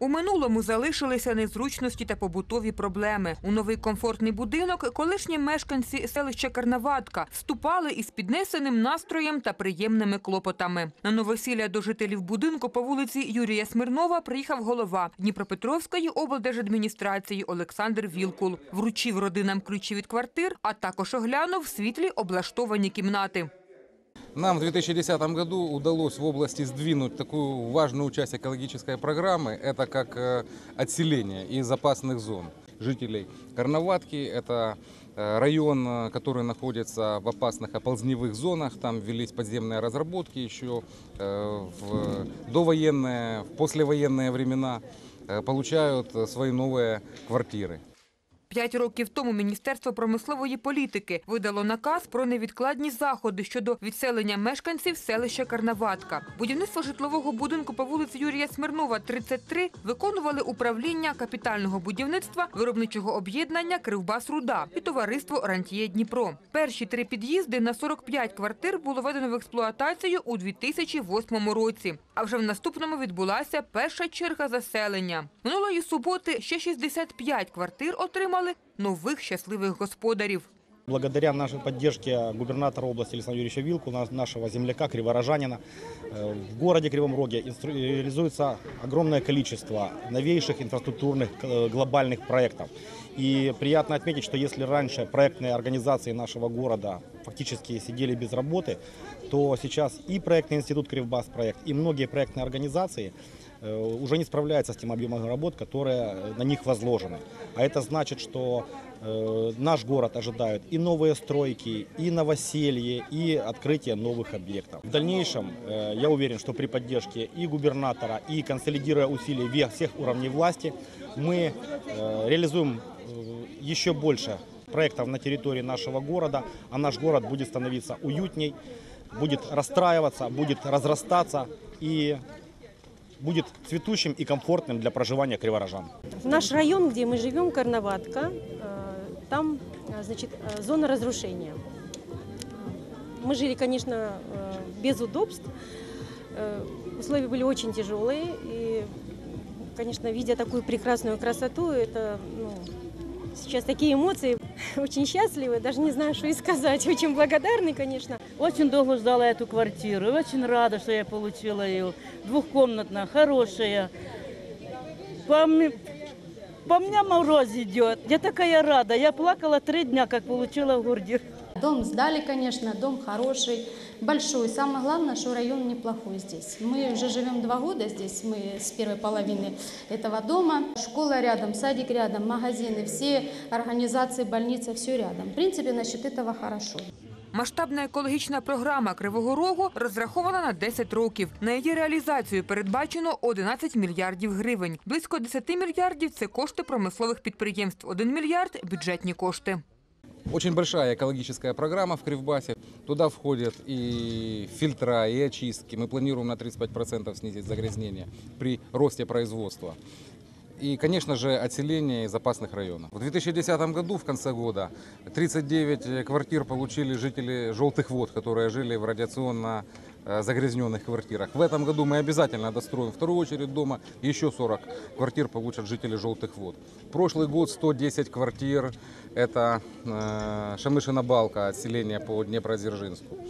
У минулому залишилися незручності та побутові проблеми. У новий комфортний будинок колишні мешканці селища Карнаватка вступали із піднесеним настроєм та приємними клопотами. На новосілля до жителів будинку по вулиці Юрія Смирнова приїхав голова Дніпропетровської облдержадміністрації Олександр Вілкул. Вручив родинам ключі від квартир, а також оглянув світлі облаштовані кімнати. Нам в 2010 году удалось в области сдвинуть такую важную часть экологической программы. Это как э, отселение из опасных зон жителей Карнаватки. Это э, район, э, который находится в опасных оползневых зонах. Там велись подземные разработки еще в довоенные, в послевоенные времена. Получают свои новые квартиры. П'ять років тому Міністерство промислової політики видало наказ про невідкладні заходи щодо відселення мешканців селища Карнаватка. Будівництво житлового будинку по вулиці Юрія Смирнова, 33, виконували управління капітального будівництва виробничого об'єднання Кривбас Руда і товариство Рантіє Дніпро. Перші три під'їзди на 45 квартир було введено в експлуатацію у 2008 році. А вже в наступному відбулася перша черга заселення. Минулої суботи ще 65 квартир отримали нових щасливих господарів. Благодаря нашей поддержке губернатора области Александра Юрьевича Вилку, на- нашего земляка, криворожанина, э, в городе Кривом Роге реализуется огромное количество новейших инфраструктурных э, глобальных проектов. И приятно отметить, что если раньше проектные организации нашего города фактически сидели без работы, то сейчас и проектный институт Кривбас проект, и многие проектные организации уже не справляются с тем объемом работ, которые э, на них возложены. А это значит, что э, наш город ожидают и новые стройки, и новоселье, и открытие новых объектов. В дальнейшем, э, я уверен, что при поддержке и губернатора, и консолидируя усилия всех уровней власти, мы э, реализуем э, еще больше проектов на территории нашего города, а наш город будет становиться уютней, будет расстраиваться, будет разрастаться и будет цветущим и комфортным для проживания криворожан. В наш район, где мы живем, Карнаватка, э, там э, значит, э, зона разрушения. Мы жили, конечно, без удобств. Условия были очень тяжелые. И, конечно, видя такую прекрасную красоту, это ну, сейчас такие эмоции. Очень счастливы, даже не знаю, что и сказать. Очень благодарны, конечно. Очень долго ждала эту квартиру. Очень рада, что я получила ее. Двухкомнатная, хорошая. По, по мне мороз идет. Я такая рада. Я плакала три дня, как получила гурдир. Дом сдали, конечно, дом хороший, большой. Самое главное, что район неплохой здесь. Мы уже живем два года здесь, мы с первой половины этого дома. Школа рядом, садик рядом, магазины, все организации, больница, все рядом. В принципе, насчет этого хорошо. Масштабна екологічна програма Кривого Рогу розрахована на 10 років. На її реалізацію передбачено 11 мільярдів гривень. Близько 10 мільярдів – це кошти промислових підприємств. 1 мільярд – бюджетні кошти. Очень большая экологическая программа в Кривбасе. Туда входят и фильтра, и очистки. Мы планируем на 35% снизить загрязнение при росте производства. И, конечно же, отселение из опасных районов. В 2010 году, в конце года, 39 квартир получили жители «желтых вод», которые жили в радиационно загрязненных квартирах. В этом году мы обязательно достроим вторую очередь дома. Еще 40 квартир получат жители «желтых вод». Прошлый год 110 квартир. Это э, Шамышина балка, отселение по Днепродзержинску.